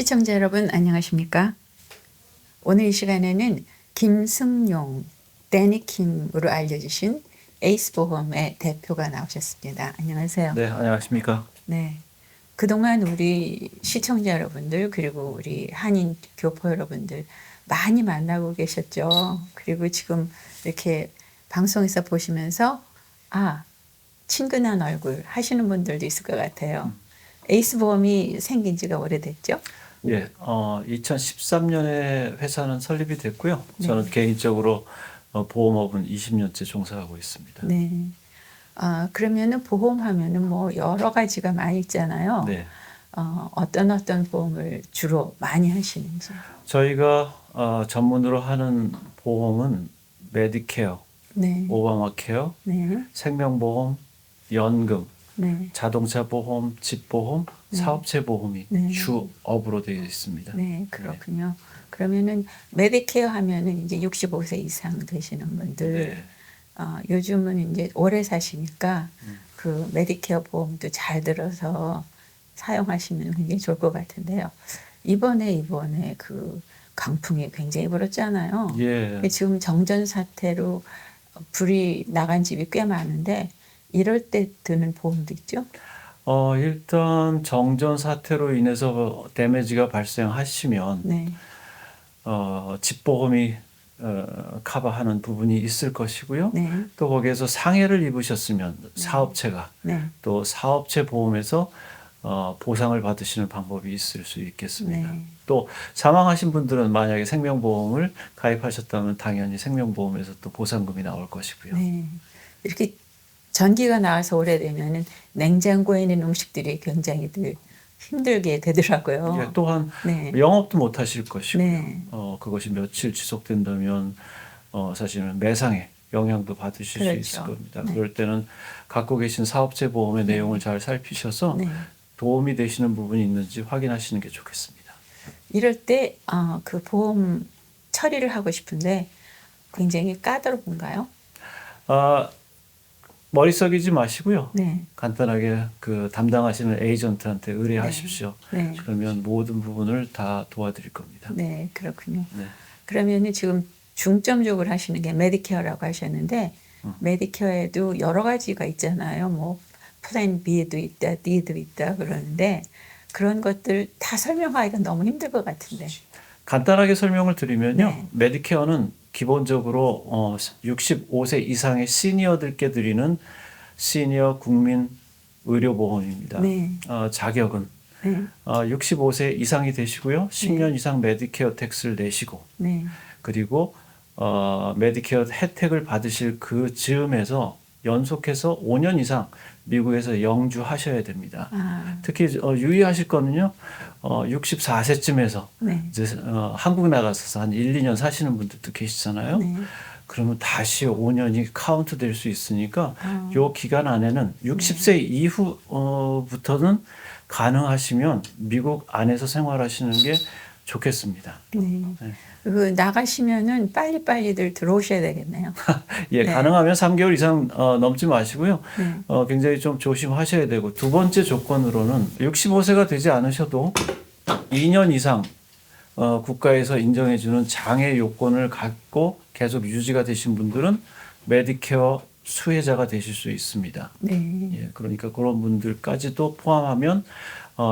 시청자 여러분 안녕하십니까? 오늘 이 시간에는 김승용, 데니킴으로 알려주신 에이스 보험의 대표가 나오셨습니다. 안녕하세요. 네, 안녕하십니까. 네. 그동안 우리 시청자 여러분들 그리고 우리 한인 교포 여러분들 많이 만나고 계셨죠. 그리고 지금 이렇게 방송에서 보시면서 아 친근한 얼굴 하시는 분들도 있을 것 같아요. 에이스 보험이 생긴 지가 오래됐죠. 예, 어, 2013년에 회사는 설립이 됐고요. 네. 저는 개인적으로 어, 보험업은 20년째 종사하고 있습니다. 네. 아 그러면은 보험하면은 뭐 여러 가지가 많이 있잖아요. 네. 어, 어떤 어떤 보험을 주로 많이 하시는지. 저희가 어, 전문으로 하는 보험은 메디케어, 네. 오바마 케어, 네. 생명보험, 연금, 네. 자동차 보험, 집 보험, 네. 사업체 보험이 네. 주업으로 되어 있습니다. 네, 그렇군요. 그러면은 메디케어 하면은 이제 65세 이상 되시는 분들 네. 어, 요즘은 이제 오래 사시니까 음. 그 메디케어 보험도 잘 들어서 사용하시면 굉장히 좋을 것 같은데요. 이번에 이번에 그 강풍이 굉장히 불었잖아요. 예. 지금 정전 사태로 불이 나간 집이 꽤 많은데 이럴 때 드는 보험도 있죠. 어, 일단 정전 사태로 인해서 데미지가 발생하시면 네, 어, 집보험이 어, 커버하는 부분이 있을 것이고요. 네, 또 거기에서 상해를 입으셨으면 사업체가 네, 또 사업체 보험에서 어, 보상을 받으시는 방법이 있을 수 있겠습니다. 네. 또 사망하신 분들은 만약에 생명보험을 가입하셨다면 당연히 생명보험에서 또 보상금이 나올 것이고요. 네. 이렇게 전기가 나와서 오래되면은 냉장고에 있는 음식들이 굉장히 늘 힘들게 되더라고요. 예, 또한 네. 영업도 못 하실 것이고요. 네. 어, 그것이 며칠 지속된다면 어, 사실은 매상에 영향도 받으실 그렇죠. 수 있을 겁니다. 네. 그럴 때는 갖고 계신 사업체 보험의 내용을 잘 살피셔서 네. 도움이 되시는 부분이 있는지 확인하시는 게 좋겠습니다. 이럴 때, 어, 그 보험 처리를 하고 싶은데 굉장히 까다롭은가요? 아, 머리 썩이지 마시고요. 네. 간단하게 그 담당하시는 에이전트한테 의뢰하십시오. 네. 그러면 모든 부분을 다 도와드릴 겁니다. 네, 그렇군요. 네. 그러면은 지금 중점적으로 하시는 게 메디케어라고 하셨는데 음. 메디케어에도 여러 가지가 있잖아요. 뭐 플랜 B도 있다, D도 있다 그러는데 그런 것들 다 설명하기가 너무 힘들 것 같은데. 간단하게 설명을 드리면요. 네. 메디케어는 기본적으로 어, 65세 이상의 시니어들께 드리는 시니어 국민 의료보험입니다. 네, 어, 자격은? 네, 어, 65세 이상이 되시고요. 10년 이상 메디케어 텍스를 내시고 네, 그리고 어, 메디케어 혜택을 받으실 그 즈음에서 연속해서 5년 이상 미국에서 영주하셔야 됩니다. 아, 특히 어, 유의하실 거는요. 어, 64세쯤에서 네, 이제 어, 한국 나가서 한 1, 2년 사시는 분들도 계시잖아요. 네, 그러면 다시 5년이 카운트 될 수 있으니까 아. 요 기간 안에는 60세 이후부터는 가능하시면 미국 안에서 생활하시는 게 좋겠습니다. 네. 네. 그 나가시면은 빨리 빨리들 들어오셔야 되겠네요. 예, 네. 가능하면 3개월 이상 어, 넘지 마시고요. 네, 어, 굉장히 좀 조심하셔야 되고 두 번째 조건으로는 65세가 되지 않으셔도 2년 이상 어, 국가에서 인정해주는 장애 요건을 갖고 계속 유지가 되신 분들은 메디케어 수혜자가 되실 수 있습니다. 네, 예, 그러니까 그런 분들까지도 포함하면 어,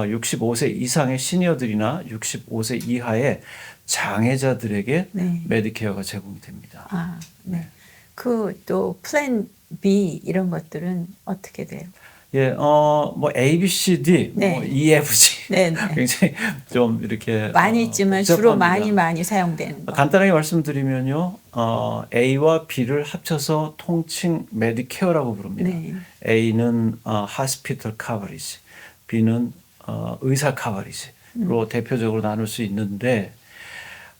65세 이상의 시니어들이나 65세 이하의 장애자들에게 네. 메디케어가 제공이 됩니다. 아, 네. 그 또 플랜 B 이런 것들은 어떻게 돼요? 예, 어, 뭐 A, B, C, D, 네. 뭐 E, F, G 네, 네. 굉장히 좀 이렇게 많이 어, 있지만 주로 복잡합니다. 많이 많이 사용되는 거. 간단하게 말씀드리면요, 어, A와 B를 합쳐서 통칭 메디케어라고 부릅니다. 네. A는 어, hospital coverage, B는 어, 의사 coverag로 음. 대표적으로 나눌 수 있는데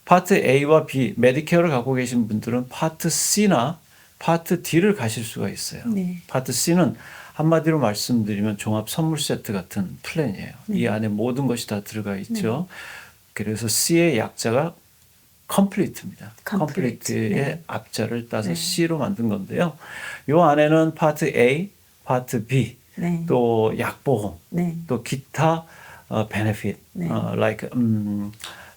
파트 A와 B 메디케어를 갖고 계신 분들은 파트 C나 파트 D를 가실 수가 있어요. 네. 파트 C는 한마디로 말씀드리면 종합 선물 세트 같은 플랜이에요. 이 안에 모든 것이 다 들어가 있죠. 그래서 C의 약자가 complete입니다. Complete. complete의 네. 앞자를 따서 네. C로 만든 건데요. 요 안에는 파트 A, 파트 B, 네. 또 약보험, 네. 또 기타 어, benefit, 네. 어, like 음,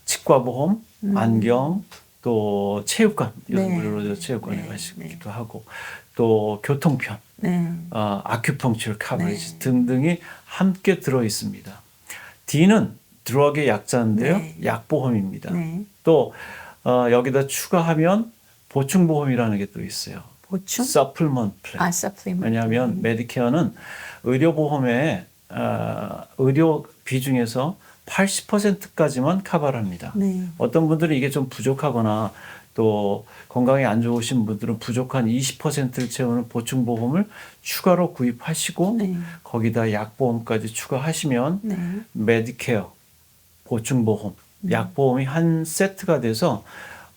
치과 보험, 안경, 또 체육관 요즘 네. 체육관에 네. 가시기도 하고 또 교통편, 네. 어, 아큐펑처 카버리지 네. 등등이 함께 들어 있습니다. D는 드럭의 약자인데요, 네. 약보험입니다. 네. 또 어, 여기다 추가하면 보충보험이라는 게 또 있어요. 보충? 서플먼트 플랜. 아, 서플리먼트. 왜냐하면 메디케어는 의료보험의 어, 의료 비중에서 80%까지만 커버를 합니다. 네. 어떤 분들은 이게 좀 부족하거나 또 건강이 안 좋으신 분들은 부족한 20%를 채우는 보충보험을 추가로 구입하시고 네. 거기다 약보험까지 추가하시면 네. 메디케어, 보충보험, 약보험이 한 세트가 돼서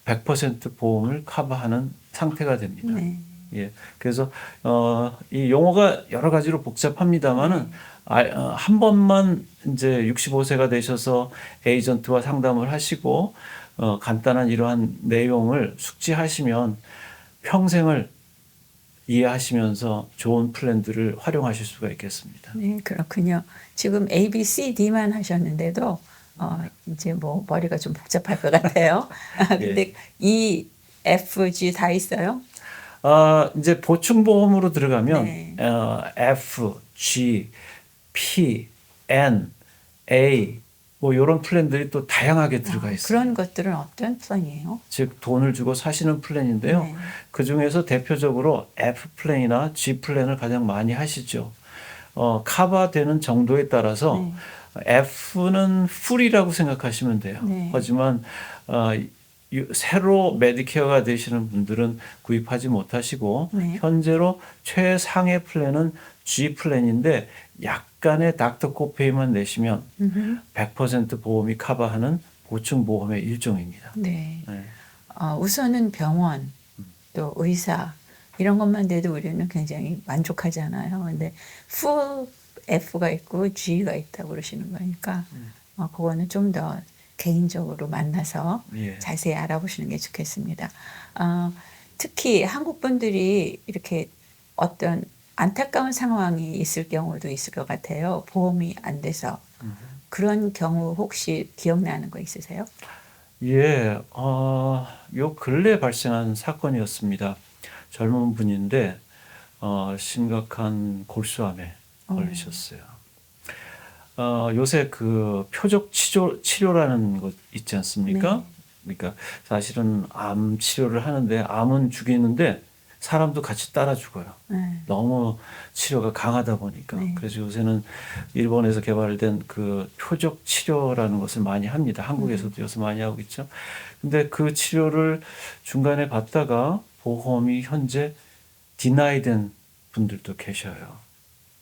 100% 보험을 커버하는 상태가 됩니다. 네. 예. 그래서 어, 이 용어가 여러 가지로 복잡합니다만은 아, 어, 한 번만 이제 65세가 되셔서 에이전트와 상담을 하시고 어, 간단한 이러한 내용을 숙지하시면 평생을 이해하시면서 좋은 플랜들을 활용하실 수가 있겠습니다. 네, 그렇군요. 지금 A, B, C, D만 하셨는데도 어, 이제 뭐 머리가 좀 복잡할 것 같아요. 아, 근데 E, F, G 다 있어요? 아, 이제 보충보험으로 들어가면 네. 어, F, G, P, N, A 뭐 이런 플랜들이 또 다양하게 들어가 있어요. 그런 것들은 어떤 플랜이에요? 즉 돈을 주고 사시는 플랜인데요. 네. 그 중에서 대표적으로 F 플랜이나 G 플랜을 가장 많이 하시죠. 어, 커버되는 정도에 따라서 네. F는 풀이라고 생각하시면 돼요. 네. 하지만 어, 유- 새로 메디케어가 되시는 분들은 구입하지 못하시고 네. 현재로 최상의 플랜은 G 플랜인데 약간의 닥터 코페이만 내시면 음흠. 100% 보험이 커버하는 보충 보험의 일종입니다. 네. 네. 어, 우선은 병원, 또 의사 이런 것만 돼도 우리는 굉장히 만족하잖아요. 근데 full F가 있고 G가 있다고 그러시는 거니까 어, 그거는 좀더 개인적으로 만나서 예. 자세히 알아보시는 게 좋겠습니다. 어, 특히 한국 분들이 이렇게 어떤 안타까운 상황이 있을 경우도 있을 것 같아요. 보험이 안 돼서 그런 경우 혹시 기억나는 거 있으세요? 예, 어, 요 근래 발생한 사건이었습니다. 젊은 분인데 어, 심각한 골수암에 어. 걸리셨어요. 어, 요새 그 표적 치료 치료라는 것 있지 않습니까? 그러니까 사실은 암 치료를 하는데 암은 죽이는데 사람도 같이 따라 죽어요. 네. 너무 치료가 강하다 보니까 네. 그래서 요새는 일본에서 개발된 그 표적 치료라는 것을 많이 합니다. 한국에서도 음. 요새 많이 하고 있죠. 근데 그 치료를 중간에 받다가 보험이 현재 디나이된 분들도 계셔요.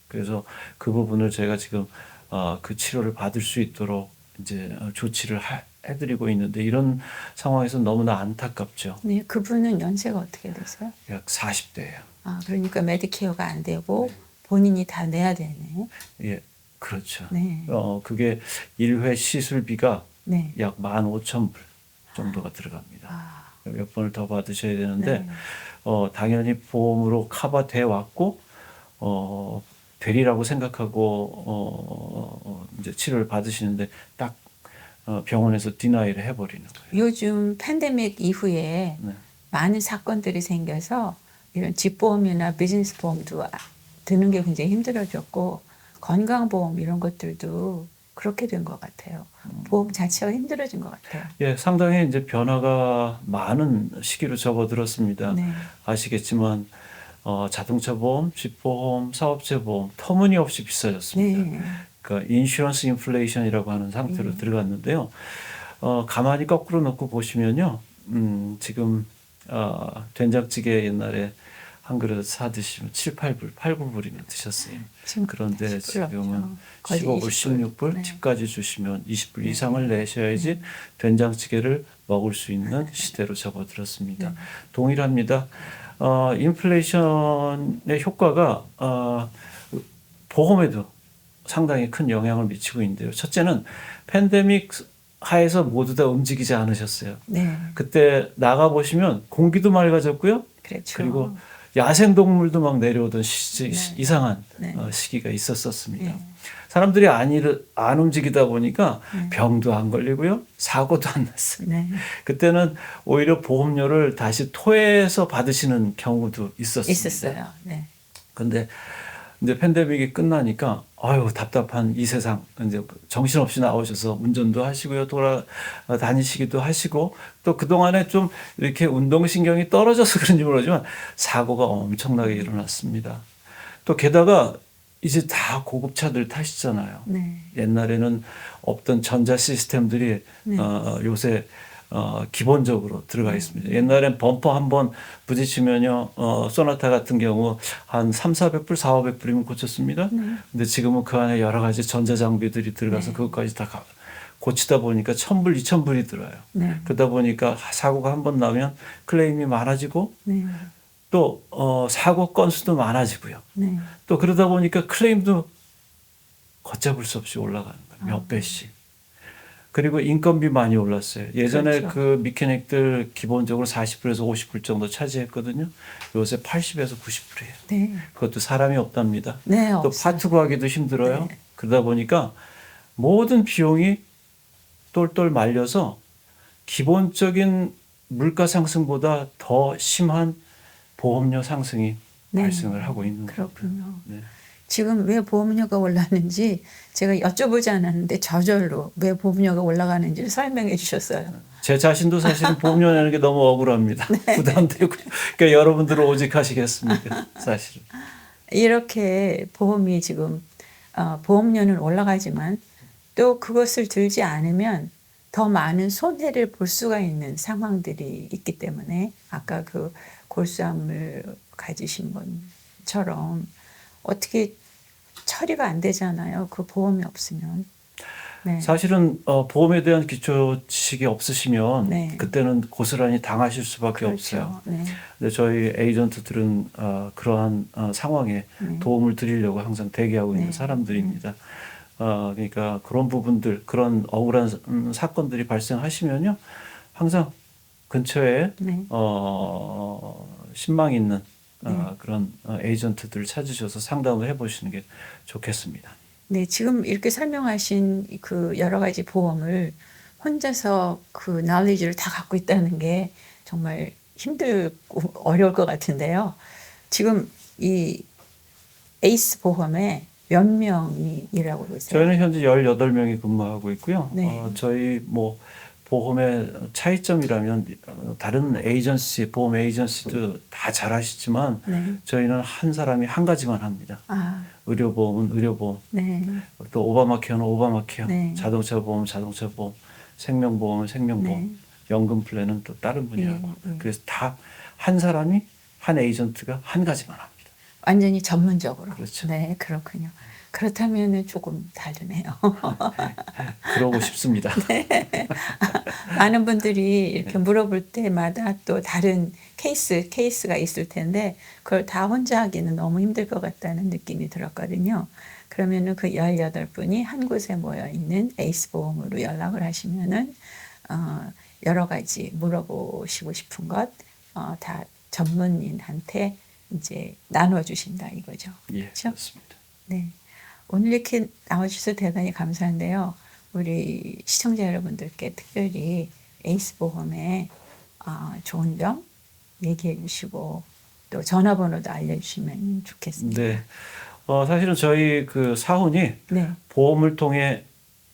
그래서 그 부분을 제가 지금 어, 그 치료를 받을 수 있도록 이제 어, 조치를 하- 해드리고 있는데 이런 상황에서 너무나 안타깝죠. 네, 그분은 연세가 어떻게 되세요? 약 40대예요. 아, 그러니까 메디케어가 안 되고 본인이 다 내야 되네. 예, 그렇죠. 네. 어, 그게 1회 시술비가 네. 약 15,000불 정도가 들어갑니다. 아, 몇 번을 더 받으셔야 되는데, 네. 어, 당연히 보험으로 커버돼 왔고, 어, 되리라고 생각하고, 어, 어, 이제 치료를 받으시는데, 딱, 어, 병원에서 디나이를 해버리는 거예요. 요즘 팬데믹 이후에 네. 많은 사건들이 생겨서 이런 집보험이나 비즈니스 보험도 아- 드는 게 굉장히 힘들어졌고 건강보험 이런 것들도 그렇게 된 것 같아요. 음. 보험 자체가 힘들어진 것 같아요. 예, 상당히 이제 변화가 많은 시기로 접어들었습니다. 네. 아시겠지만, 어, 자동차 보험, 집보험, 사업체 보험, 터무니없이 비싸졌습니다. 네. 그러니까 인슈런스 인플레이션이라고 하는 상태로 음. 들어갔는데요. 어, 가만히 거꾸로 놓고 보시면요. 음, 지금 어, 된장찌개 옛날에 한 그릇 사 드시면 7, 8불, 8, 9불이면 드셨어요. 지금 그런데. 지금은 거의 15불, 20불. 16불, 네. 집까지 주시면 20불 네. 이상을 내셔야지 된장찌개를 먹을 수 있는 시대로 접어들었습니다. 네. 동일합니다. 어, 인플레이션의 효과가 어, 보험에도 상당히 큰 영향을 미치고 있는데요. 첫째는 팬데믹 하에서 모두 다 움직이지 않으셨어요. 네. 그때 나가 보시면 공기도 맑아졌고요. 그렇죠. 그리고 야생 동물도 막 내려오던 시, 네. 이상한 네. 어, 시기가 있었었습니다. 네. 사람들이 안, 일, 안 움직이다 보니까 네. 병도 안 걸리고요. 사고도 안 났어요. 네. 그때는 오히려 보험료를 다시 토해서 받으시는 경우도 있었습니다. 있었어요. 네. 근데 이제 팬데믹이 끝나니까 아유 답답한 이 세상 이제 정신없이 나오셔서 운전도 하시고요 돌아 다니시기도 하시고 또 그동안에 좀 이렇게 운동신경이 떨어져서 그런지 모르지만 사고가 엄청나게 일어났습니다. 또 게다가 이제 다 고급차들 타시잖아요. 네. 옛날에는 없던 전자 시스템들이 네. 어, 요새 어, 기본적으로 들어가 있습니다. 옛날엔 범퍼 한 번 부딪히면요, 어, 소나타 같은 경우 한 3, 400불, 4, 500불이면 고쳤습니다. 네. 근데 지금은 그 안에 여러 가지 전자 장비들이 들어가서 네. 그것까지 다 가- 고치다 보니까 1000불, 2000불이 들어요. 네. 그러다 보니까 사고가 한 번 나면 클레임이 많아지고 네. 또 어, 사고 건수도 많아지고요. 네. 또 그러다 보니까 클레임도 걷잡을 수 없이 올라가는 거예요. 몇 아. 배씩. 그리고 인건비 많이 올랐어요. 예전에 그렇죠. 그 미케닉들 기본적으로 40불에서 50불 정도 차지했거든요. 요새 80에서 90불이에요. 네. 그것도 사람이 없답니다. 네. 또 없어요. 파트 구하기도 힘들어요. 네. 그러다 보니까 모든 비용이 똘똘 말려서 기본적인 물가 상승보다 더 심한 보험료 상승이 네. 발생을 하고 있는 거예요. 그렇군요. 네. 지금 왜 보험료가 올랐는지 제가 여쭤보지 않았는데 저절로 왜 보험료가 올라가는지를 설명해 주셨어요. 제 자신도 사실은 보험료 내는 게 너무 억울합니다. 네. 부담되고. 그러니까 여러분들은 오직 하시겠습니까? 사실은. 이렇게 보험이 지금 어, 보험료는 올라가지만 또 그것을 들지 않으면 더 많은 손해를 볼 수가 있는 상황들이 있기 때문에 아까 그 골수암을 가지신 분처럼 어떻게 처리가 안 되잖아요. 그 보험이 없으면. 네. 사실은 어, 보험에 대한 기초 지식이 없으시면 네. 그때는 고스란히 당하실 수밖에 없어요. 네. 근데 저희 에이전트들은 어, 그러한 어, 상황에 네. 도움을 드리려고 항상 대기하고 있는 네. 사람들입니다. 어, 그러니까 그런 부분들, 그런 억울한 음, 사건들이 발생하시면요, 항상 근처에 네. 어, 신망 있는 어, 네. 그런 어, 에이전트들을 찾으셔서 상담을 해보시는 게 좋겠습니다. 네, 지금 이렇게 설명하신 그 여러 가지 보험을 혼자서 그 knowledge를 다 갖고 있다는 게 정말 힘들고 어려울 것 같은데요. 지금 이 에이스 보험에 몇 명이 일하고 계세요? 저희는 현재 18명이 근무하고 있고요. 네. 어, 저희 뭐 보험의 차이점이라면 어, 다른 에이전시, 보험 에이전시도 다 잘하시지만 네. 저희는 한 사람이 한 가지만 합니다. 아, 의료보험은 의료보험, 네. 또 오바마케어는 오바마케어, 네. 자동차 보험, 자동차 보험, 생명보험은 생명보험, 네. 연금 플랜은 또 다른 분이 예, 하고 예. 그래서 다 한 사람이 한 에이전트가 한 가지만 합니다. 완전히 전문적으로. 그렇죠. 네, 그렇군요. 그렇다면은 조금 다르네요. 그러고 싶습니다. 많은 분들이 이렇게 물어볼 때마다 또 다른 케이스, 케이스가 있을 텐데 그걸 다 혼자 하기는 너무 힘들 것 같다는 느낌이 들었거든요. 그러면은 그 18분이 한 곳에 모여 있는 에이스 보험으로 연락을 하시면은 어, 여러 가지 물어보시고 싶은 것, 어, 다 전문인한테 이제 나눠 주신다 이거죠. 예, 그렇죠? 그렇습니다. 네. 오늘 이렇게 나와주셔서 대단히 감사한데요. 우리 시청자 여러분들께 특별히 에이스 보험의 어, 좋은 점 얘기해 주시고 또 전화번호도 알려주시면 좋겠습니다. 네. 어, 사실은 저희 그 사훈이 네. 보험을 통해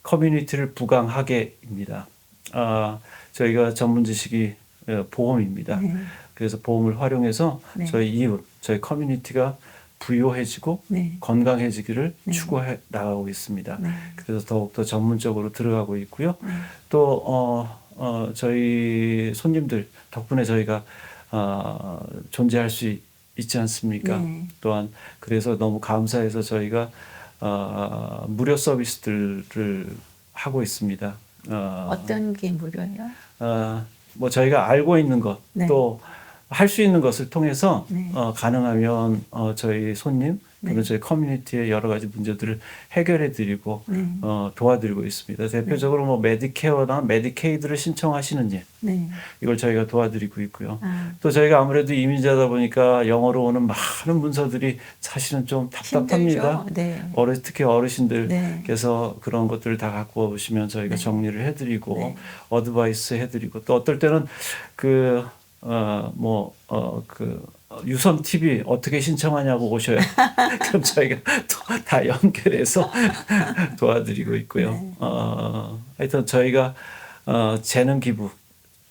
커뮤니티를 부강하게입니다. 아, 저희가 전문 지식이 어, 보험입니다. 네. 그래서 보험을 활용해서 네. 저희 이웃, 저희 커뮤니티가 부유해지고 네. 건강해지기를 네. 추구해 나가고 있습니다. 네. 그래서 더욱더 전문적으로 들어가고 있고요. 네. 또 어, 어, 저희 손님들 덕분에 저희가 어, 존재할 수 있- 있지 않습니까? 네. 또한 그래서 너무 감사해서 저희가 어, 무료 서비스들을 하고 있습니다. 어, 어떤 게 무료예요? 어, 뭐 저희가 알고 있는 것, 네. 또 할 수 있는 것을 통해서 네. 어, 가능하면 어, 저희 손님 네. 그런 저희 커뮤니티의 여러 가지 문제들을 해결해 드리고 네. 어, 도와드리고 있습니다. 대표적으로 뭐 메디케어나 메디케이드를 신청하시는지 네. 이걸 저희가 도와드리고 있고요. 아, 또 저희가 아무래도 이민자다 보니까 영어로 오는 많은 문서들이 사실은 좀 답답합니다. 네. 어르 특히 네. 어르신들께서 그런 것들을 다 갖고 오시면 저희가 네. 정리를 해드리고 네. 어드바이스 해드리고 또 어떨 때는 그 어뭐어그 유선 TV 어떻게 신청하냐고 오셔요. 그럼 저희가 또다 연결해서 도와드리고 있고요. 네. 어 하여튼 저희가 어 재능 기부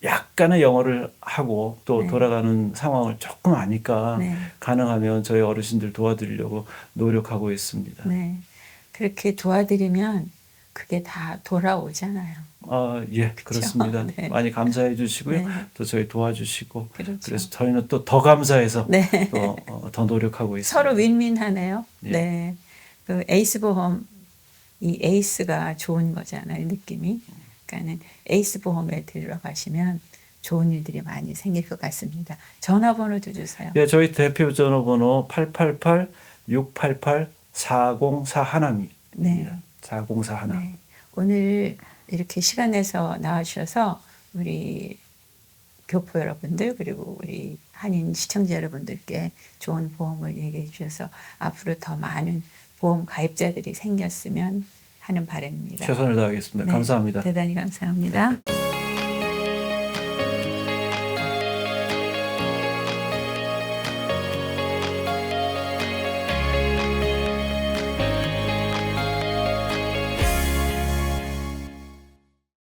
약간의 영어를 하고 또 네. 돌아가는 상황을 조금 아니까 네. 가능하면 저희 어르신들 도와드리려고 노력하고 있습니다. 네. 그렇게 도와드리면 그게 다 돌아오잖아요. 아, 예, 그렇습니다 네. 많이 감사해 주시고요. 네. 또 저희 도와주시고 그렇죠. 그래서 저희는 또 더 감사해서 네. 또 어, 더 노력하고 있습니다. 서로 윈윈하네요. 예. 네. 그 에이스 보험 이 에이스가 좋은 거잖아요, 느낌이. 그러니까는 에이스 보험에 들어가시면 좋은 일들이 많이 생길 것 같습니다. 전화번호도 주세요. 예, 저희 대표 전화번호 888 688 4041입니다. 네. 4041. 네. 오늘 이렇게 시간 내서 나와주셔서 우리 교포 여러분들 그리고 우리 한인 시청자 여러분들께 좋은 보험을 얘기해 주셔서 앞으로 더 많은 보험 가입자들이 생겼으면 하는 바람입니다. 최선을 다하겠습니다. 네, 감사합니다. 대단히 감사합니다.